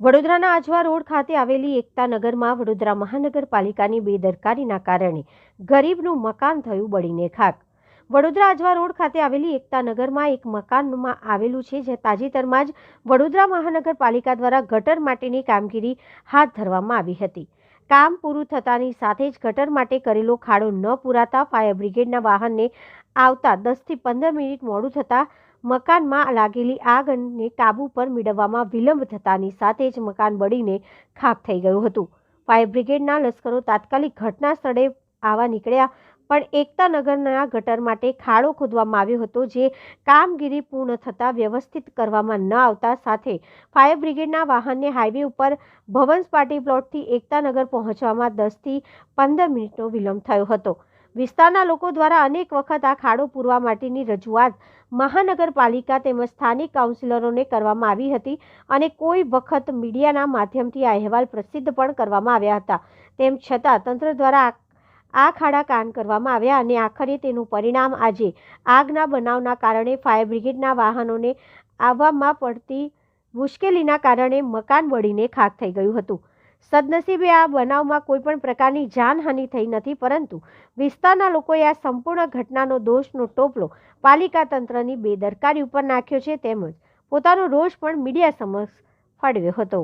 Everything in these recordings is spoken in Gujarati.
વડોદરાના આજવા રોડ ખાતે આવેલી એકતા નગરમાં વડોદરા મહાનગરપાલિકાની બેદરકારીના કારણે ગરીબનું મકાન થયું બળીને ખાક. વડોદરા આજવા રોડ ખાતે આવેલી એકતા નગરમાં એક મકાનમાં આવેલું છે, જે તાજેતરમાં જ વડોદરા મહાનગરપાલિકા દ્વારા ગટર માટેની કામગીરી હાથ ધરવામાં આવી હતી. કામ પૂરું થતાની સાથે જ ગટર માટે કરેલો ખાડો ન પૂરાતા ફાયર બ્રિગેડના વાહનને આવતા દસથી પંદર મિનિટ મોડું થતાં મકાનમાં લાગેલી આગને કાબુ પર મેળવવામાં વિલંબ થતાની સાથે જ મકાન બળીને ખાખ થઈ ગયું હતું. ફાયર બ્રિગેડના લશ્કરો તાત્કાલિક ઘટના સ્થળે આવવા નીકળ્યા, પણ એકતા નગરના ગટર માટે ખાડો ખોદવામાં આવ્યો હતો જે કામગીરી પૂર્ણ થતાં વ્યવસ્થિત કરવામાં ન આવતા સાથે ફાયર બ્રિગેડના વાહનને હાઈવે ઉપર ભવન્સ પાટી પ્લોટથી એકતાનગર પહોંચવામાં દસથી પંદર મિનિટનો વિલંબ થયો હતો. વિસ્તારના લોકો દ્વારા અનેક વખત આ ખાડો પૂરવા માટેની રજૂઆત મહાનગરપાલિકા તેમજ સ્થાનિક કાઉન્સિલરોને કરવામાં આવી હતી અને કોઈ વખત મીડિયાના માધ્યમથી આ અહેવાલ પ્રસિદ્ધ પણ કરવામાં આવ્યા હતા. તેમ છતાં તંત્ર દ્વારા આ- ખાડા કાન કરવામાં આવ્યા અને આખરે તેનું પરિણામ આજે આગના બનાવના કારણે ફાયર બ્રિગેડના વાહનોને આવવામાં પડતી મુશ્કેલીના કારણે મકાન બળીને ખાક થઈ ગયું હતું. સદનસીબે આ બનાવમાં કોઈ પણ પ્રકારની જાનહાનિ થઈ નથી પરંતુ વિસ્તારના લોકોએ આ સંપૂર્ણ ઘટનાનો દોષનો ટોપલો પાલિકા તંત્રની બેદરકારી ઉપર નાખ્યો છે તેમજ પોતાનો રોષ પણ મીડિયા સમક્ષ ફાળવ્યો હતો.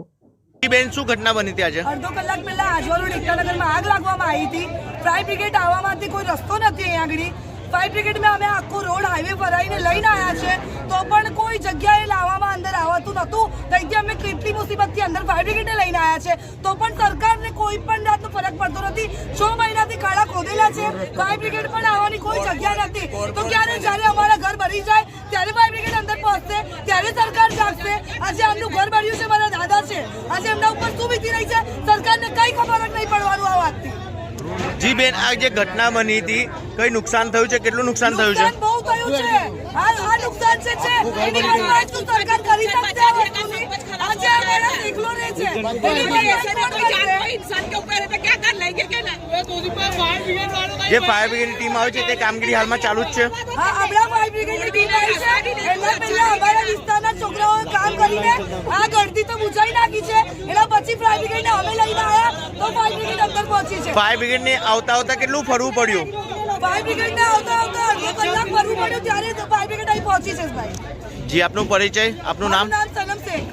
બેન શું ઘટના બની ત્યાં આજે? અડધો કલાક પહેલા આજવારોડ એકતાનગરમાં આગ લાગવામાં આવી હતી. ફાયર બ્રિગેડ આવવામાંથી કોઈ રસ્તો નથી અહીંયા આગળ. ફાયર બ્રિગેડમાં અમે આખો રોડ હાઈવે ભરાઈને લઈને આવ્યા છે. તો પણ કોઈ જગ્યાએ લાવવામાં અંદર આવતું નહોતું. ત્યાંથી અમે કેટલી મુસીબતથી અંદર ફાયર બ્રિગેડને લઈને આવ્યા છે. તો પણ સરકારને કોઈ પણ જાતનો ફરક પડતો નથી. છ મહિનાથી ખાડા ખોદેલા છે. ફાયર બ્રિગેડ પણ આવવાની કોઈ જગ્યા નથી. તો ક્યારે જ્યારે અમારા ઘર ભરી જાય ત્યારે ફાયર બ્રિગેડ અંદર પહોંચશે ત્યારે સરકાર જાગશે. આજે આમનું ઘર ભર્યું છે મારા દાદા છે. આજે એમના ઉપર શું વીતી રહી છે? સરકારને કઈ ખબર જ નહીં પડવાનું આ વાતથી. જી બેન આ જે ઘટના બની હતી કઈ નુકસાન થયું છે? કેટલું નુકસાન થયું છે? જે ફાયર બ્રિગેડની ટીમ આવે છે તે કામગીરી હાલમાં ચાલુ જ છે. હા ફાયર અમારા વિસ્તારના છોકરાઓએ કામ કરીને આ ગળતી તો બુજાઈ નાખી છે. એના પછી ફાયર બ્રિગેડને તો ફાયર બ્રિગેડ અંદર આવતા આવતા કેટલું ફરવું પડ્યું? ફાયર બ્રિગેડને આવતા આવતા અડધો કલાક ફરવું પડ્યું ત્યારે તો ફાયર બ્રિગેડ આવી પહોંચી છે ભાઈ. જી આપનું પરિચય આપનું નામ? નામ સનમ શેખ.